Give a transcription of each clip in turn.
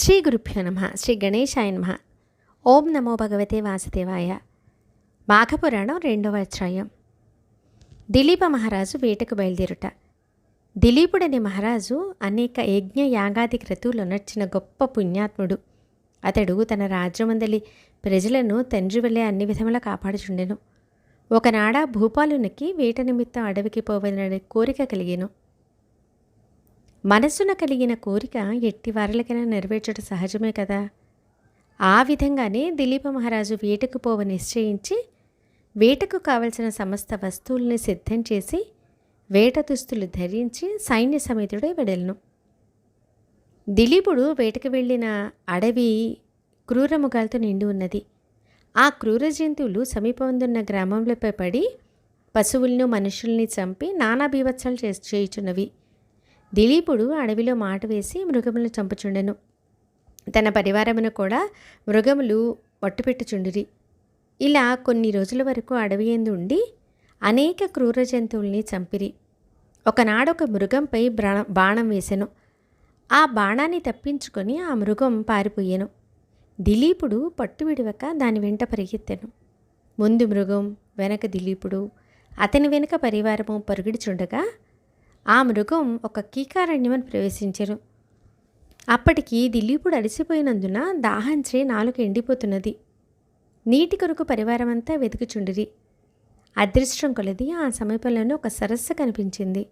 శ్రీ గురుభ్యో నమ శ్రీ గణేశాయ నమ. ఓం నమో భగవతే వాసుదేవాయ. మాఘపురాణం రెండవ అధ్యాయం. దిలీప మహారాజు వేటకు బయలుదేరుట. దిలీపుడనే మహారాజు అనేక యజ్ఞ యాగాది క్రతువులు నచ్చిన గొప్ప పుణ్యాత్ముడు. అతడు తన రాజ్యమందలి ప్రజలను తండ్రి వల్లే అన్ని విధములా కాపాడుచుండెను. ఒకనాడ భూపాలునికి వేట నిమిత్తం అడవికి పోవాలనే కోరిక కలిగాను. మనసున కలిగిన కోరిక ఎట్టి వారలకైనా నెరవేర్చడం సహజమే కదా. ఆ విధంగానే దిలీప మహారాజు వేటకు పోవ నిశ్చయించి వేటకు కావలసిన సమస్త వస్తువుల్ని సిద్ధం చేసి వేట దుస్తులు ధరించి సైన్య సమేతుడే వెడలను. దిలీపుడు వేటకు వెళ్ళిన అడవి క్రూరముగాలతో నిండి ఉన్నది. ఆ క్రూర జంతువులు సమీపందున్న గ్రామంలోపై పడి పశువులను మనుషుల్ని చంపి నానా బీభత్సాలు చే చేయుచున్నవి. దిలీపుడు అడవిలో మాట వేసి మృగములను చంపుచుండెను. తన పరివారమును కూడా మృగములు పట్టుపెట్టుచుండిరి. ఇలా కొన్ని రోజుల వరకు అడవి ఎందు ఉండి అనేక క్రూర జంతువుల్ని చంపిరి. ఒకనాడొక మృగంపై బ్రా బాణం వేసెను. ఆ బాణాన్ని తప్పించుకొని ఆ మృగం పారిపోయాను. దిలీపుడు పట్టు విడవక దాని వెంట పరిగెత్తాను. ముందు మృగం వెనక దిలీపుడు అతని వెనుక పరివారము పరుగుడుచుండగా ఆ మృగం ఒక కీకారణ్యమని ప్రవేశించెను. అప్పటికి దిలీపుడు అలసిపోయినందున దాహంచే నాలుక ఎండిపోతున్నది. నీటి కొరకు పరివారమంతా వెతుకుచుండిరి. అదృష్టం కొలది ఆ సమీపంలోనే ఒక సరస్సు కనిపించింది.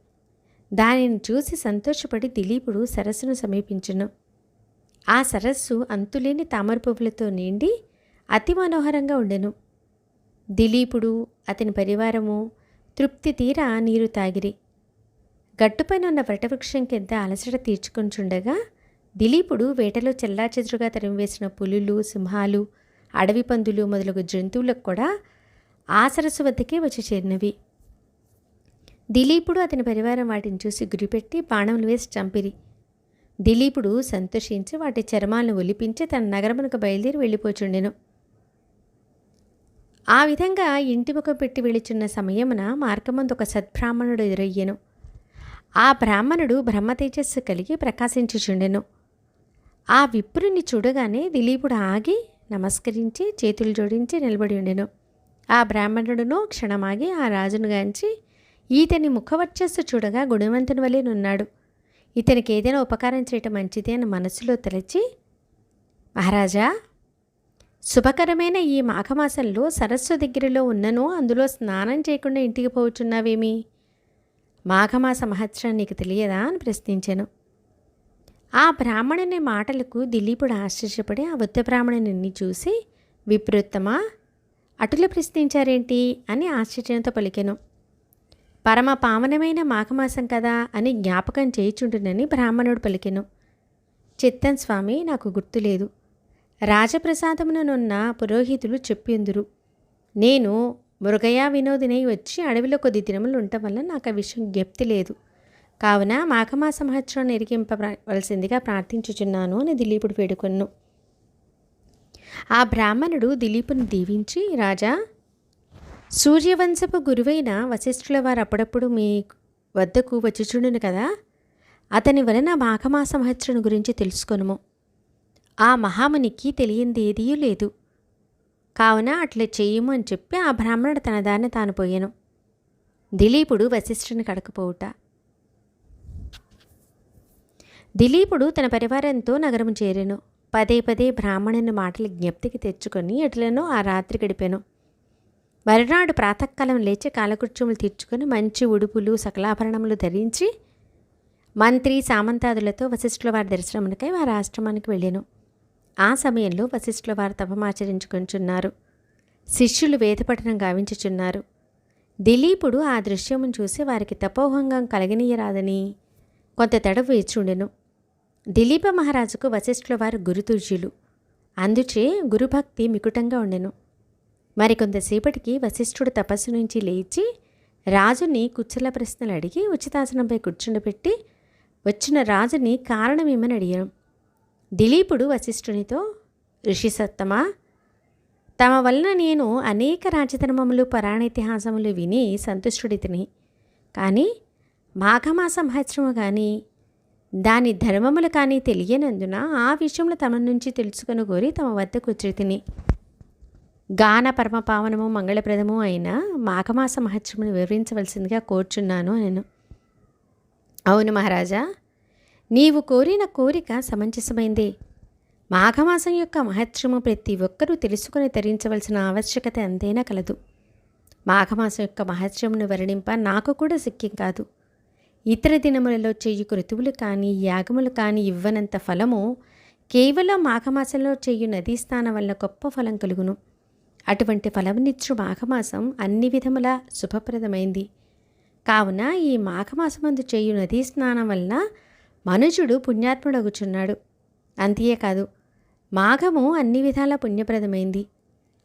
దానిని చూసి సంతోషపడి దిలీపుడు సరస్సును సమీపించును. ఆ సరస్సు అంతులేని తామర పువ్వులతో నిండి అతి మనోహరంగా ఉండెను. దిలీపుడు అతని పరివారము తృప్తి తీరా నీరు తాగిరి. గట్టుపైన ఉన్న వటవృక్షం కింద అలసట తీర్చుకొంచుండగా దిలీపుడు వేటలో చెల్లాచెదురుగా తరిమివేసిన పులులు సింహాలు అడవి పందులు మొదలగు జంతువులకు కూడా ఆ సరస్సు వద్దకే వచ్చి చేరినవి. దిలీపుడు అతని పరివారం వాటిని చూసి గురిపెట్టి బాణములు వేసి చంపిరి. దిలీపుడు సంతోషించి వాటి చర్మాలను ఒలిపించి తన నగరమునకు బయలుదేరి వెళ్ళిపోచుండెను. ఆ విధంగా ఇంటి ముఖం పెట్టి వెళుచున్న సమయమున మార్గమందు ఒక సద్బ్రాహ్మణుడు ఎదురయ్యెను. ఆ బ్రాహ్మణుడు బ్రహ్మ తేజస్సు కలిగి ప్రకాశించుచుండెను. ఆ విప్రుని చూడగానే దిలీపుడు ఆగి నమస్కరించి చేతులు జోడించి నిలబడి ఉండెను. ఆ బ్రాహ్మణుడును క్షణమాగి ఆ రాజును గాంచి ఈతని ముఖవర్చస్సు చూడగా గుణవంతుని వలె నున్నాడు. ఇతనికి ఏదైనా ఉపకారం చేయటం మంచిది అని మనసులో తలచి మహారాజా శుభకరమైన ఈ మాఘమాసంలో సరస్సు దగ్గరలో ఉన్నను అందులో స్నానం చేయకుండా ఇంటికి పోచున్నావేమి మాఘమాస మహత్సరం నీకు తెలియదా అని ప్రశ్నించాను. ఆ బ్రాహ్మణుని మాటలకు దిలీపుడు ఆశ్చర్యపడి ఆ వృద్ధ బ్రాహ్మణుని చూసి విప్రుత్తమా? అటుల ప్రశ్నించారేంటి? అని ఆశ్చర్యంతో పలికెను. పరమ పావనమైన మాఘమాసం కదా అని జ్ఞాపకం చేయిచుంటునని బ్రాహ్మణుడు పలికెను. చిత్తం స్వామి నాకు గుర్తులేదు రాజప్రసాదముననున్న పురోహితులు చెప్పిందురు నేను మురుగయ్య వినోదినై వచ్చి అడవిలో కొద్ది దినములు ఉండటం వల్ల నాకు ఆ విషయం జ్ఞప్తి లేదు. కావున మాఘమా సంవత్సరం ఎరిగింపవలసిందిగా ప్రార్థించుచున్నాను అని దిలీపుడు వేడుకొన్ను. ఆ బ్రాహ్మణుడు దిలీపుని దీవించి రాజా సూర్యవంశపు గురువైన వశిష్ఠుల వారు అప్పుడప్పుడు మీ వద్దకు వచ్చిచుండును కదా? అతని వలన మాఘమా సంవత్సరం గురించి తెలుసుకొనుము. ఆ మహామునికి తెలియంది ఏదీ లేదు. కావున అట్లా చెయ్యము అని చెప్పి ఆ బ్రాహ్మణుడు తన దాన్ని తాను పోయాను. దిలీపుడు వశిష్ఠుని కడకపోవుట దిలీపుడు తన పరివారంతో నగరం చేరాను. పదే పదే బ్రాహ్మణుని మాటలు జ్ఞప్తికి తెచ్చుకొని ఎట్లనో ఆ రాత్రి గడిపాను. మరునాడు ప్రాతకాలం లేచి కాలకృత్యములు తీర్చుకొని మంచి ఉడుపులు సకలాభరణములు ధరించి మంత్రి సామంతాదులతో వశిష్ఠుల వారి దర్శనమునకై వారి ఆశ్రమానికి వెళ్ళాను. ఆ సమయంలో వశిష్ఠుల వారు తపమాచరించుకొంచున్నారు శిష్యులు వేదపఠనం గావించుచున్నారు. దిలీపుడు ఆ దృశ్యమును చూసి వారికి తపోహంగం కలగనీయరాదని కొంత తడవు ఇచ్చుండెను దిలీప మహారాజుకు వశిష్ఠుల వారు గురుతుర్జులు అందుచే గురుభక్తి మికుటంగా ఉండెను. మరికొంతసేపటికి వశిష్ఠుడు తపస్సు నుంచి లేచి రాజుని కుచ్చల ప్రశ్నలు అడిగి ఉచితాసనంపై కూర్చుండబెట్టి వచ్చిన రాజుని కారణమేమని అడిగాను. దిలీపుడు వశిష్ఠునితో ఋషిసత్తమా తమ వలన నేను అనేక రాజధర్మములు పురాణేతిహాసములు విని సంతుష్టుడితిని. కానీ మాఘమాస మహోత్సవం కానీ దాని ధర్మములు కానీ తెలియనందున ఆ విషయంలో తమ నుంచి తెలుసుకొని కోరి తమ వద్దకు తిని గాన పరమపావనము మంగళప్రదము అయిన మాఘమాస మహత్యమును వివరించవలసిందిగా కోరుచున్నాను నేను అవును మహారాజా నీవు కోరిన కోరిక సమంజసమైందే. మాఘమాసం యొక్క మహత్యము ప్రతి ఒక్కరూ తెలుసుకొని ధరించవలసిన ఆవశ్యకత ఎంతైనా కలదు. మాఘమాసం యొక్క మహత్యమును వర్ణింప నాకు కూడా సిక్కిం కాదు. ఇతర దినములలో చేయు కృతువులు కానీ యాగములు కానీ ఇవ్వనంత ఫలము కేవలం మాఘమాసంలో చేయు నదీ స్నానం వల్ల గొప్ప ఫలం కలుగును. అటువంటి ఫలమునిచ్చు మాఘమాసం అన్ని విధముల శుభప్రదమైంది. కావున ఈ మాఘమాసమందు చేయు నదీ స్నానం వలన మనుజుడు పుణ్యాత్ముడగుచున్నాడు. అంతేకాదు మాఘము అన్ని విధాల పుణ్యప్రదమైంది.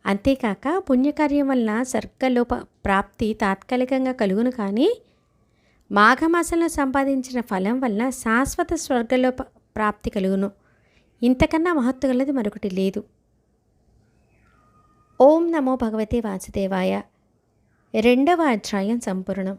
అంతేకాక పుణ్యకార్యం వలన సర్గలోప ప్రాప్తి తాత్కాలికంగా కలుగును కానీ మాఘమాసంలో సంపాదించిన ఫలం వలన శాశ్వత స్వర్గలోప ప్రాప్తి కలుగును. ఇంతకన్నా మహత్తు గలది మరొకటి లేదు. ఓం నమో భగవతే వాసుదేవాయ. రెండవ అధ్యాయం సంపూర్ణం.